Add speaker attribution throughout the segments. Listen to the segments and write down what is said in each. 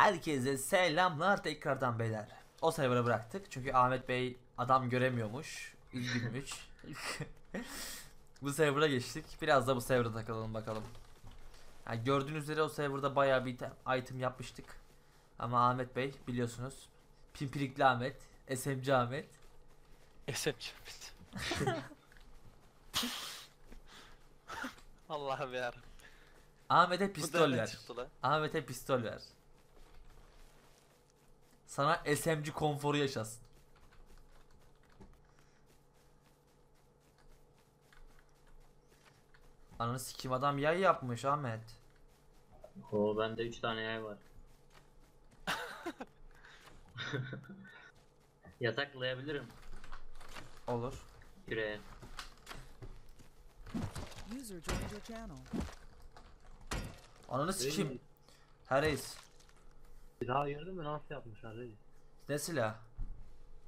Speaker 1: Herkese selamlar tekrardan beyler. O server'ı bıraktık çünkü Ahmet Bey adam göremiyormuş. Üzgünmüş. bu server'a geçtik. Biraz da bu server'a takılalım bakalım. Yani gördüğünüz üzere o server'da bayağı bir item- yapmıştık. Ama Ahmet Bey biliyorsunuz. Pimpirikli Ahmet, SMC Ahmet.
Speaker 2: SMC Allah'ım yarabbim.
Speaker 1: Ahmet'e pistol ver. Ahmet'e pistol ver. Sana SMG konforu yaşasın. Ananı sikim adam yay yapmış Ahmet.
Speaker 3: Oo bende 3 tane yay var. Yataklayabilirim
Speaker 1: Olur.
Speaker 3: yüreğe.
Speaker 4: User joined your channel.
Speaker 1: Ananı sikim. Her reis.
Speaker 5: Daha gördün mü nasıl yapmışlar reis?
Speaker 1: Ne silah?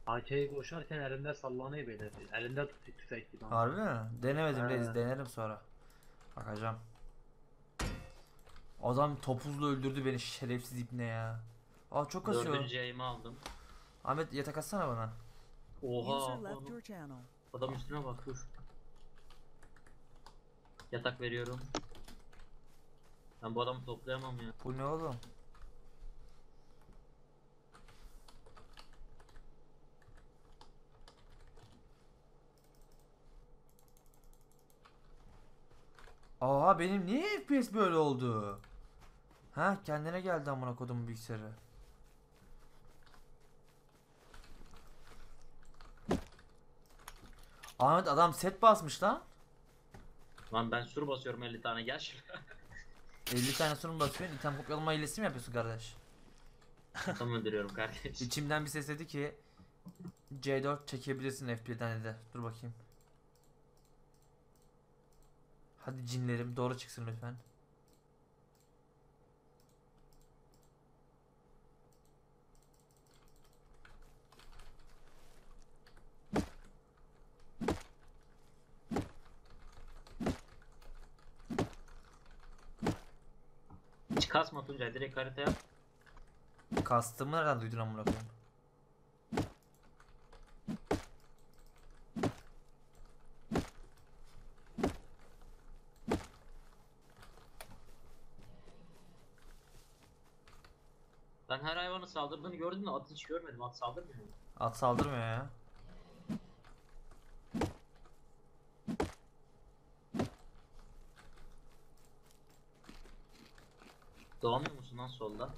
Speaker 5: AK'yi koşarken elinde sallanıyor böyle. Elinde tutuyor tüfek gibi.
Speaker 1: Harbi mi? Denemedim reis. Denerim sonra. Bakacağım. Adam topuzla öldürdü beni şerefsiz ibne ya. Aa çok kasıyor.
Speaker 3: Dördüncü yayımı aldım.
Speaker 1: Ahmet yatak atsana bana.
Speaker 3: Oha
Speaker 4: channel.
Speaker 3: adam üstüne bak dur. Yatak veriyorum. Ben bu adamı toplayamam ya.
Speaker 1: Bu ne oğlum? Aa benim niye FPS böyle oldu? Ha kendine geldi amına kodum bilgisayarı. Ahmet adam set basmış lan.
Speaker 3: Lan ben sur basıyorum 50 tane gel şuraya.
Speaker 1: 50 tane sunum basıyorsun. İtem kopyalama hilesi mi yapıyorsun kardeş?
Speaker 3: Tam öldürüyorum kardeş.
Speaker 1: İçimden bir ses dedi ki C4 çekebilirsin FP'den dedi. Dur bakayım. Hadi cinlerim doğru çıksın lütfen.
Speaker 3: Hiç kasma Tuncay direkt harita yap.
Speaker 1: Kastımı nereden duydun amına koyayım?
Speaker 3: Ben her hayvanın saldırdığını gördüm de atı hiç görmedim. At saldırmıyor mu?
Speaker 1: At saldırmıyor ya.
Speaker 3: Doğamıyor musun lan solda?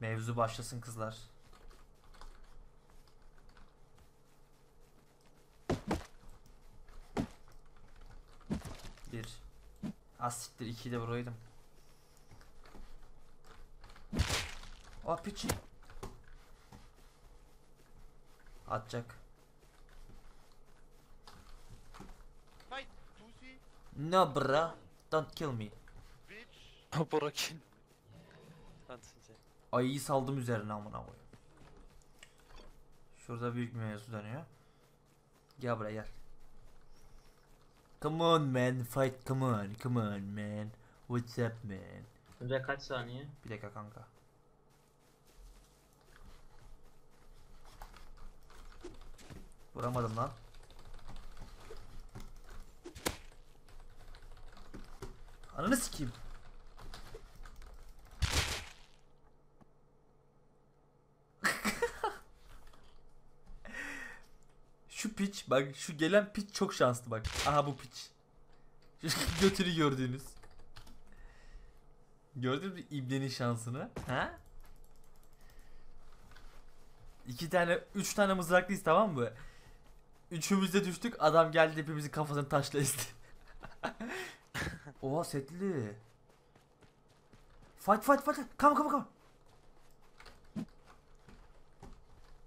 Speaker 1: Mevzu başlasın kızlar. Bir. Az siktir ikiyi de vuraydım. Aa piç. Atacak. No bra. Don't kill me.
Speaker 2: Since.
Speaker 1: Ayıyı saldım üzerine amına koyayım. Şurada büyük bir mevzu dönüyor. Gel buraya gel. Come on man, fight come on, come on man. What's up man?
Speaker 3: Tuncay kaç saniye?
Speaker 1: Bir dakika kanka. Vuramadım lan. Ananı sikeyim. Şu piç bak şu gelen piç çok şanslı bak. Aha bu piç. Şu götünü gördüğünüz. Gördün mü İbne'nin şansını? Ha? İki tane, üç tane mızraklıyız tamam mı? Üçümüz de düştük. Adam geldi hepimizin kafasını taşla ezdi. Oha setli. Fight fight fight. Come come come.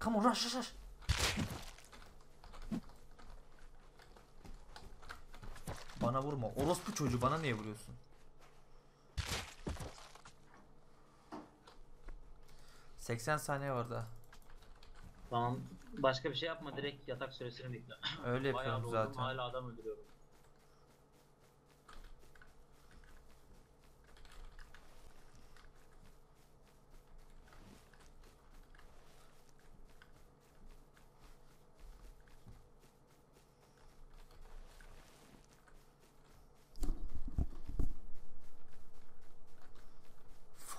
Speaker 1: Come on rush rush rush. Bana vurma. Orospu çocuğu bana niye vuruyorsun? Seksen saniye var daha.
Speaker 3: Tamam. Başka bir şey yapma direkt yatak süresini bekle.
Speaker 1: Öyle
Speaker 3: Bayağı
Speaker 1: yapıyorum
Speaker 3: doldum
Speaker 1: zaten.
Speaker 3: hala adam öldürüyorum.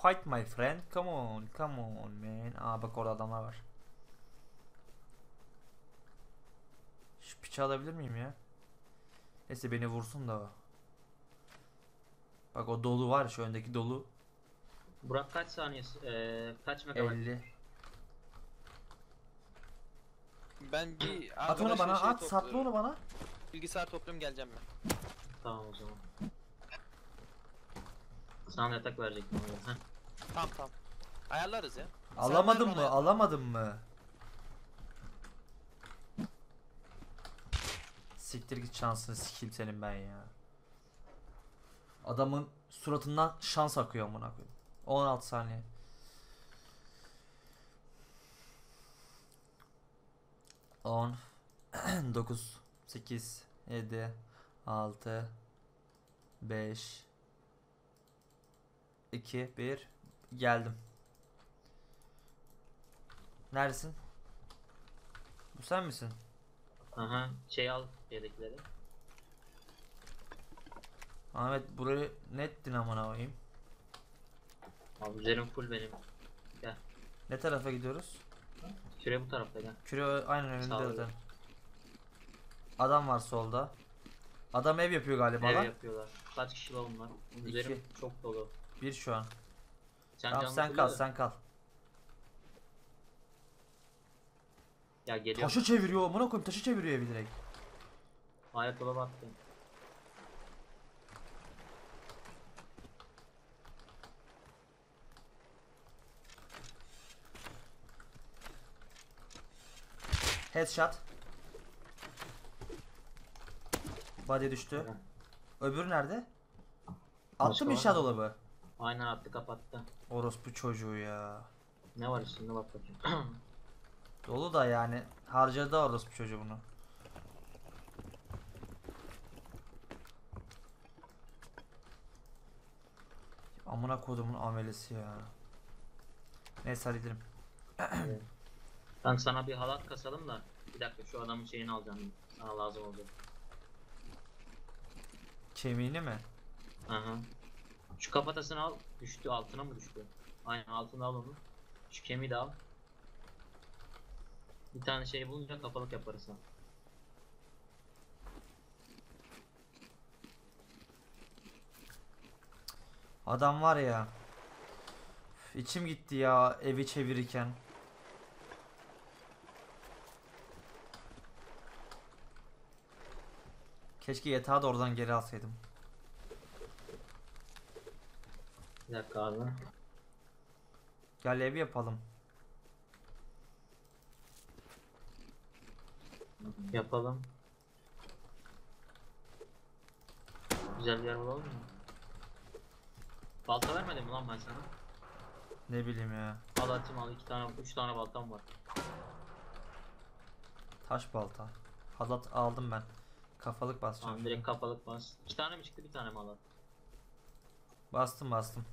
Speaker 1: Fight my friend. Come on, come on man. Aa bak orada adamlar var. Şu piçi alabilir miyim ya? Neyse beni vursun da o. Bak o dolu var şu öndeki dolu
Speaker 3: Burak kaç saniye eee kaç megabayt?
Speaker 1: 50.
Speaker 2: Ben bir
Speaker 1: At onu bana
Speaker 2: şey
Speaker 1: at sapla onu bana.
Speaker 2: Bilgisayar topluyorum geleceğim ben.
Speaker 3: Tamam o zaman. Sana yatak verecektim oraya.
Speaker 2: Tamam tamam. Ayarlarız ya.
Speaker 1: Alamadın mı?
Speaker 2: bana.
Speaker 1: Alamadın mı? Siktir git şansını sikeyim senin ben ya. Adamın suratından şans akıyor amına koyayım. 16 saniye. On, dokuz, sekiz, yedi, altı, beş, iki, bir. Geldim. Neredesin? Bu sen misin?
Speaker 3: Aha şey al yedekileri.
Speaker 1: Ahmet burayı nettin amına koyayım.
Speaker 3: Abi üzerim full benim.
Speaker 1: Ne tarafa gidiyoruz?
Speaker 3: Küre bu tarafta gel.
Speaker 1: Küre aynen önünde zaten. Adam var solda. Adam ev yapıyor galiba
Speaker 3: Ev
Speaker 1: lan.
Speaker 3: yapıyorlar. Kaç kişi var bunlar? Üzerim çok dolu.
Speaker 1: Bir şu an.
Speaker 3: Sen
Speaker 1: tamam
Speaker 3: canlı
Speaker 1: sen kal sen kal.
Speaker 3: Ya geliyor.
Speaker 1: Taşı çeviriyor amına koyayım taşı çeviriyor evi direkt.
Speaker 3: Ayakkabı battı.
Speaker 1: Headshot. Body düştü. Öbürü nerede? Attı mı inşa dolabı?
Speaker 3: Aynen attı kapattı.
Speaker 1: Orospu çocuğu ya.
Speaker 3: Ne var üstünde bak bakayım.
Speaker 1: Dolu da yani harcadı orospu çocuğu bunu. Amına kodumun amelesi ya. Neyse hadi gidelim.
Speaker 3: ben sana bir halat kasalım da. Bir dakika şu adamın şeyini alacağım. Sana lazım olacak.
Speaker 1: Kemiğini mi?
Speaker 3: Aha. Şu kafatasını al. Düştü altına mı düştü? Aynen altına al onu. Şu kemiği de al. Bir tane şey bulunca kafalık yaparız ha.
Speaker 1: Adam var ya. İçim gitti ya evi çevirirken. Keşke yatağı da oradan geri alsaydım.
Speaker 3: Bir dakika abi.
Speaker 1: Gel evi yapalım.
Speaker 3: Yapalım. Güzel bir yer bulalım mı? Balta vermedim mi lan ben sana?
Speaker 1: Ne bileyim ya.
Speaker 3: Al atayım al iki tane, üç tane baltam var.
Speaker 1: Taş balta. Halat aldım ben. Kafalık basacağım.
Speaker 3: Tamam direkt kafalık bas. İki tane mi çıktı bir tane mi al?
Speaker 1: Bastım bastım.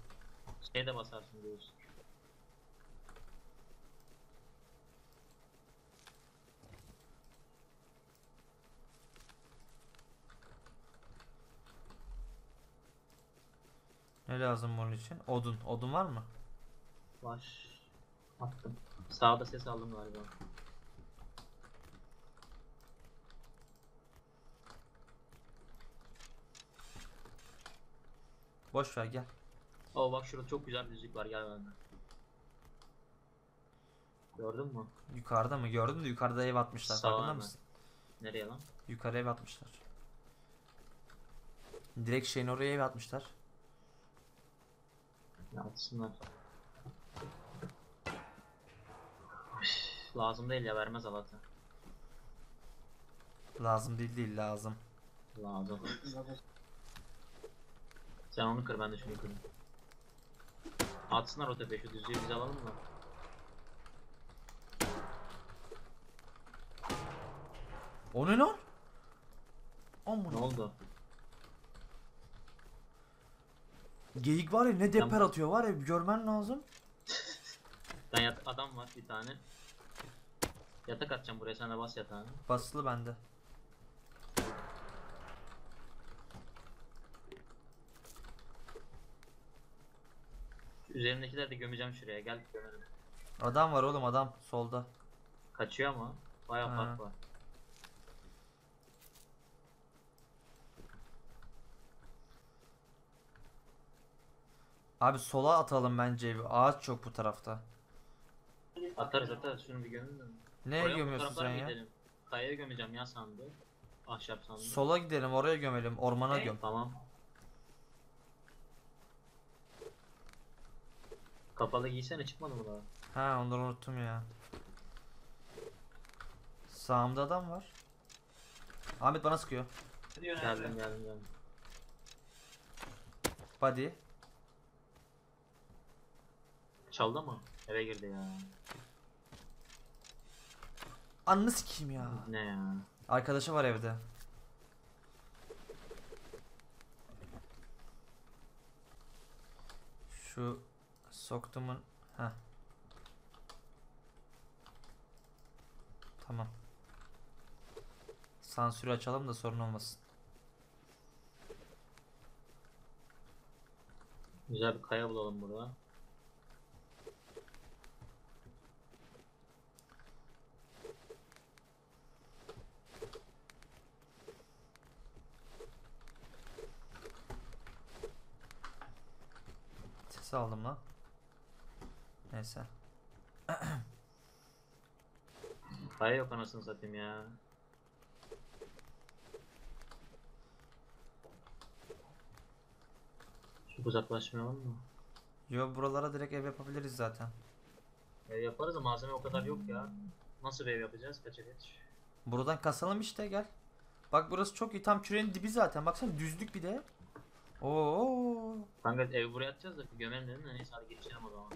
Speaker 3: Şey de basarsın diyorsun.
Speaker 1: Ne lazım bunun için? Odun. Odun var mı?
Speaker 3: Var. Attım. Sağda ses aldım galiba.
Speaker 1: Boş ver gel.
Speaker 3: Oo bak şurada çok güzel müzik var gel benden. Gördün mü?
Speaker 1: Yukarıda mı? Gördün de yukarıda ev atmışlar.
Speaker 3: Sağ
Speaker 1: Farkında mısın?
Speaker 3: Nereye lan?
Speaker 1: Yukarı ev atmışlar. Direkt şeyin oraya ev atmışlar.
Speaker 3: Ne atsınlar. Lazım değil ya vermez Allah'tan.
Speaker 1: Lazım değil değil lazım.
Speaker 3: Lazım. Sen onu kır ben de şunu kırayım. Atsınlar o tepeye şu düzlüğü biz alalım mı?
Speaker 1: O ne lan? Amına.
Speaker 3: Ne oldu?
Speaker 1: Geyik var ya ne deper atıyor var ya görmen lazım.
Speaker 3: Lan yat adam var bir tane. Yatak atacağım buraya sen de bas yatağını.
Speaker 1: Basılı bende.
Speaker 3: Üzerimdekileri de gömeceğim şuraya gel gömelim.
Speaker 1: Adam var oğlum adam solda.
Speaker 3: Kaçıyor ama bayağı
Speaker 1: Ha.
Speaker 3: fark var.
Speaker 1: Abi sola atalım bence. Ağaç çok bu tarafta.
Speaker 3: Atarız atarız şunu bir gömelim.
Speaker 1: Neye
Speaker 3: Oraya bu
Speaker 1: gömüyorsun
Speaker 3: taraflara
Speaker 1: sen ya?
Speaker 3: gidelim? Kayaya gömeceğim ya sandı. Ahşap sandı.
Speaker 1: Sola gidelim oraya gömelim ormana göm.
Speaker 3: Tamam. Kapalı giysene çıkmadı mı daha?
Speaker 1: Ha onları unuttum ya. Sağımda adam var. Ahmet bana sıkıyor.
Speaker 3: Geldim geldim geldim.
Speaker 1: Body.
Speaker 3: Çaldı mı? Eve girdi ya.
Speaker 1: Anını sikeyim ya.
Speaker 3: Ne ya?
Speaker 1: Arkadaşı var evde. Şu soktumun ha. Tamam. Sansürü açalım da sorun olmasın.
Speaker 3: Güzel bir kaya bulalım burada.
Speaker 1: Ses aldım lan. Neyse.
Speaker 3: Kaya yok anasını satayım ya. Çok uzaklaşmayalım mı?
Speaker 1: Yo buralara direkt ev yapabiliriz zaten.
Speaker 3: Ev yaparız da malzeme o kadar yok ya. Nasıl bir ev yapacağız? Kaça geç?
Speaker 1: Buradan kasalım işte gel. Bak burası çok iyi. Tam kürenin dibi zaten. Baksana düzlük bir de. Oo.
Speaker 3: Kanka ev buraya atacağız da gömelim dedim de neyse hadi geçelim o zaman.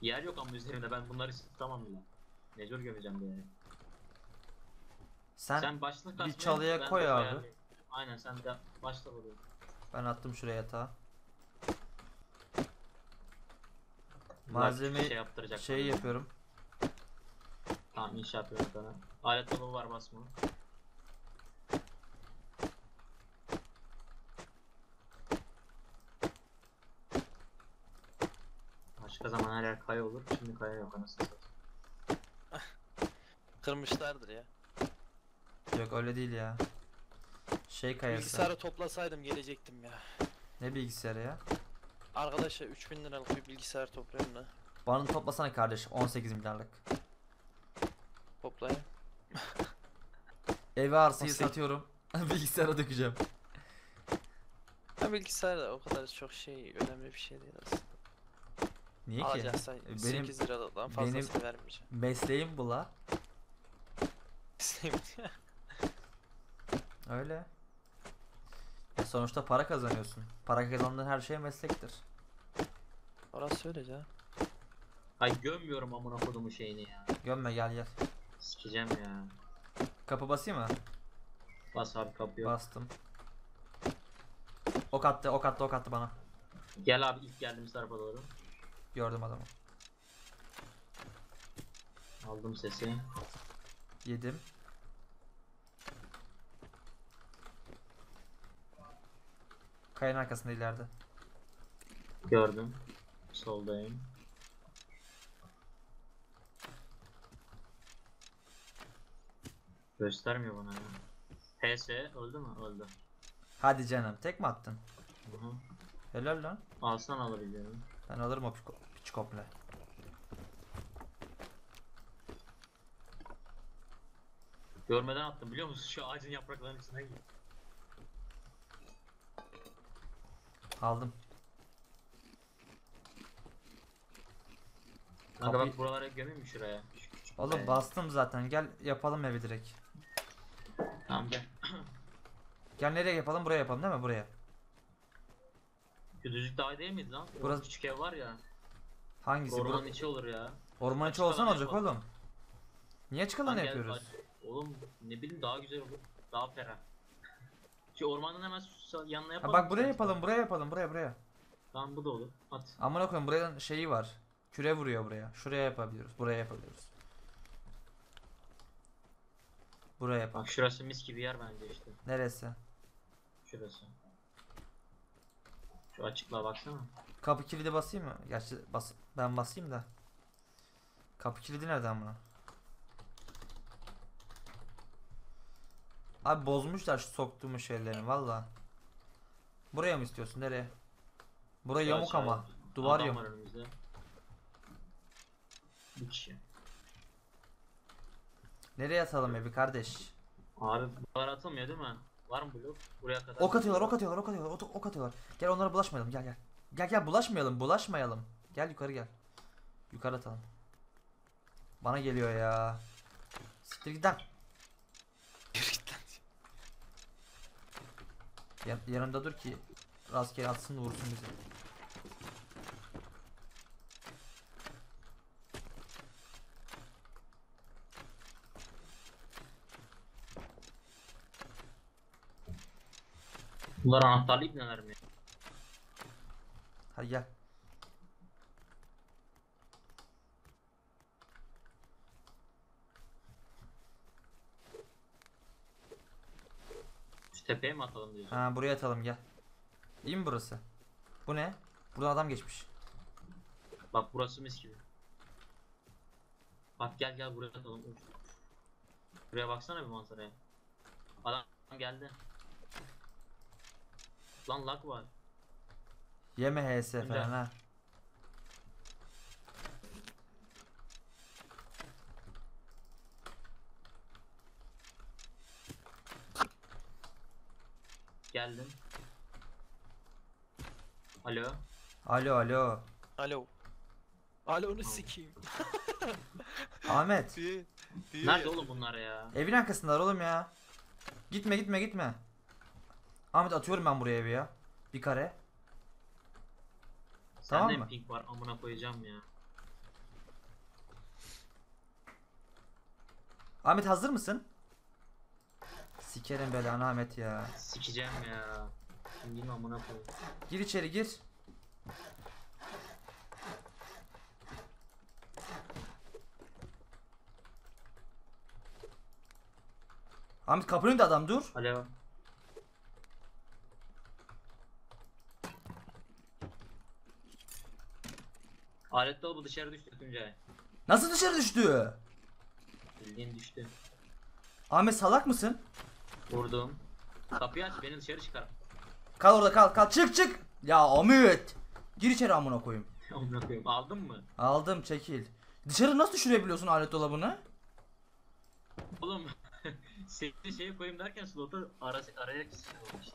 Speaker 3: Yer yok ama üzerimde ben bunları tutamam bile. Mecbur gömeceğim bir yere.
Speaker 1: Sen,
Speaker 3: Sen başla kasmaya,
Speaker 1: çalıya koy abi.
Speaker 3: Aynen sen de başla buraya.
Speaker 1: ben attım şuraya yatağı. Malzeme
Speaker 3: şey yaptıracak.
Speaker 1: şey
Speaker 3: bana.
Speaker 1: yapıyorum.
Speaker 3: Tamam iş yapıyorum sana. Alet dolabı var basma. Başka zaman her yer kaya olur. Şimdi kaya yok anasını satayım.
Speaker 2: Kırmışlardır ya.
Speaker 1: Yok öyle değil ya. Şey kayası.
Speaker 2: Bilgisayarı toplasaydım gelecektim ya.
Speaker 1: Ne bilgisayarı ya?
Speaker 2: Arkadaşlar 3000 liralık bir bilgisayar topluyorum da.
Speaker 1: Bana toplasana kardeş 18 milyarlık.
Speaker 2: Toplayın.
Speaker 1: Evi arsayı
Speaker 2: 18
Speaker 1: satıyorum. Bilgisayara dökeceğim.
Speaker 2: Ha bilgisayar da o kadar çok şey önemli bir şey değil aslında.
Speaker 1: Niye ki?
Speaker 2: Alacaksan
Speaker 1: Benim
Speaker 2: 8 liradan fazlasını vermeyeceğim.
Speaker 1: mesleğim bu la. Öyle. Ya sonuçta para kazanıyorsun. Para kazandığın her şey meslektir.
Speaker 2: Orası öyle ya.
Speaker 3: Ay gömmüyorum amına kodumu şeyini ya.
Speaker 1: Gömme gel gel.
Speaker 3: Sikeceğim ya.
Speaker 1: Kapı basayım mı?
Speaker 3: Bas abi kapıyı.
Speaker 1: Bastım. Ok attı, ok attı, ok attı bana.
Speaker 3: Gel abi ilk geldiğimiz tarafa doğru.
Speaker 1: Gördüm adamı.
Speaker 3: Aldım sesi.
Speaker 1: Yedim. Kayanın arkasında ileride.
Speaker 3: Gördüm. Soldayım. Göstermiyor bana ya. PS öldü mü? Öldü.
Speaker 1: Hadi canım, tek mi attın?
Speaker 3: Hı hı.
Speaker 1: Helal lan.
Speaker 3: Alsan alabiliyorum.
Speaker 1: Ben alırım o piç- komple.
Speaker 3: Görmeden attım biliyor musun? Şu ağacın yapraklarının içine gir.
Speaker 1: Aldım.
Speaker 3: Kanka
Speaker 1: Kapıyı-
Speaker 3: bak buralara gömeyim mi şuraya? Şu küçük
Speaker 1: Oğlum
Speaker 3: kayaya.
Speaker 1: bastım zaten. Gel yapalım evi direkt.
Speaker 3: Tamam gel.
Speaker 1: Gel nereye yapalım? Buraya yapalım değil mi? Buraya.
Speaker 3: Düzlük daha değil miydi lan?
Speaker 1: Burası-
Speaker 3: Burası küçük ev var ya.
Speaker 1: Hangisi?
Speaker 3: Ormanın
Speaker 1: Bur-
Speaker 3: içi olur ya.
Speaker 1: Orman içi
Speaker 3: Açık
Speaker 1: olsa ne
Speaker 3: alan
Speaker 1: olacak
Speaker 3: yapalım.
Speaker 1: oğlum? Niye açık alan
Speaker 3: Lan gel,
Speaker 1: yapıyoruz?
Speaker 3: Oğlum ne bileyim daha güzel olur. Daha ferah. Şu ormanın hemen su- yanına
Speaker 1: Ha,
Speaker 3: yapalım.
Speaker 1: bak buraya yapalım, buraya yapalım, buraya buraya.
Speaker 3: Tamam bu da olur. At.
Speaker 1: Amına koyayım buranın şeyi var. Küre vuruyor buraya. Şuraya yapabiliyoruz. Buraya yapabiliyoruz. Buraya yapalım.
Speaker 3: Bak şurası mis gibi yer bence işte.
Speaker 1: Neresi?
Speaker 3: Şurası. Şu açıklığa baksana.
Speaker 1: Kapı kilidi basayım mı? Gerçi bas ben basayım da. Kapı kilidi nereden buna? Abi bozmuşlar şu soktuğum şeylerini valla. Buraya mı istiyorsun? Nereye? Buraya
Speaker 3: Şu
Speaker 1: yamuk ama. Duvar yamuk.
Speaker 3: Bir kişi.
Speaker 1: Nereye atalım evi kardeş?
Speaker 3: Abi duvar atılmıyor değil mi? Var mı blok? Buraya kadar.
Speaker 1: Ok atıyorlar, ok atıyorlar, ok atıyorlar, ok, ok atıyorlar. Gel onlara bulaşmayalım, gel gel. Gel gel bulaşmayalım, bulaşmayalım. Gel yukarı gel. Yukarı atalım. Bana geliyor ya. Siktir git lan.
Speaker 2: Yürü git lan.
Speaker 1: Yan- yanımda dur ki rastgele atsın da vursun bizi.
Speaker 3: Bunlar anahtarlı ipneler mi?
Speaker 1: Hadi gel.
Speaker 3: Şu tepeye mi atalım diyorsun?
Speaker 1: Ha buraya atalım gel. İyi mi burası? Bu ne? Buradan adam geçmiş.
Speaker 3: Bak burası mis gibi. Bak gel gel buraya atalım. Buraya baksana bir manzaraya. Adam geldi. Lan lag var.
Speaker 1: Yeme HS
Speaker 3: Güzel.
Speaker 1: falan ha.
Speaker 3: Geldim. Alo.
Speaker 1: Alo alo.
Speaker 2: Alo. Alo onu sikeyim.
Speaker 1: Ahmet.
Speaker 2: Diye. diye
Speaker 3: Nerede oğlum bunlar ya?
Speaker 1: Evin arkasındalar oğlum ya. Gitme gitme gitme. Ahmet atıyorum ben buraya evi ya. Bir kare. Tamam
Speaker 3: Sende
Speaker 1: mı?
Speaker 3: pink var amına koyacağım ya.
Speaker 1: Ahmet hazır mısın? Sikerim belanı Ahmet ya.
Speaker 3: Sikeceğim ya. Şimdi amına koyayım.
Speaker 1: Gir içeri gir. Ahmet kapının önünde adam dur.
Speaker 3: Alo. Alet dolabı dışarı düştü Tuncay.
Speaker 1: Nasıl dışarı düştü?
Speaker 3: Bildiğin düştü.
Speaker 1: Ahmet salak mısın?
Speaker 3: Vurdum. Kapıyı aç beni dışarı çıkar.
Speaker 1: Kal orada kal kal çık çık. Ya Ahmet. Gir içeri amına koyayım.
Speaker 3: Amına koyayım. Aldın mı?
Speaker 1: Aldım çekil. Dışarı nasıl düşürebiliyorsun alet dolabını?
Speaker 3: Oğlum sevgili şeye koyayım derken slotu ara araya sıçramış.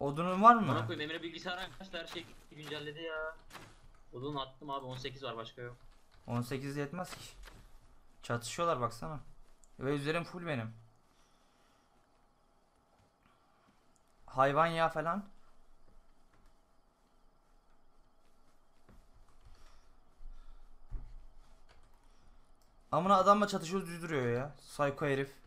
Speaker 1: Odunun var mı?
Speaker 3: koyayım Emre bilgisayar açtı her şey güncelledi ya. Odun attım abi 18 var başka yok.
Speaker 1: 18 yetmez ki. Çatışıyorlar baksana. Ve üzerim full benim. Hayvan ya falan. Amına adamla çatışıyoruz düzdürüyor ya. Psycho herif.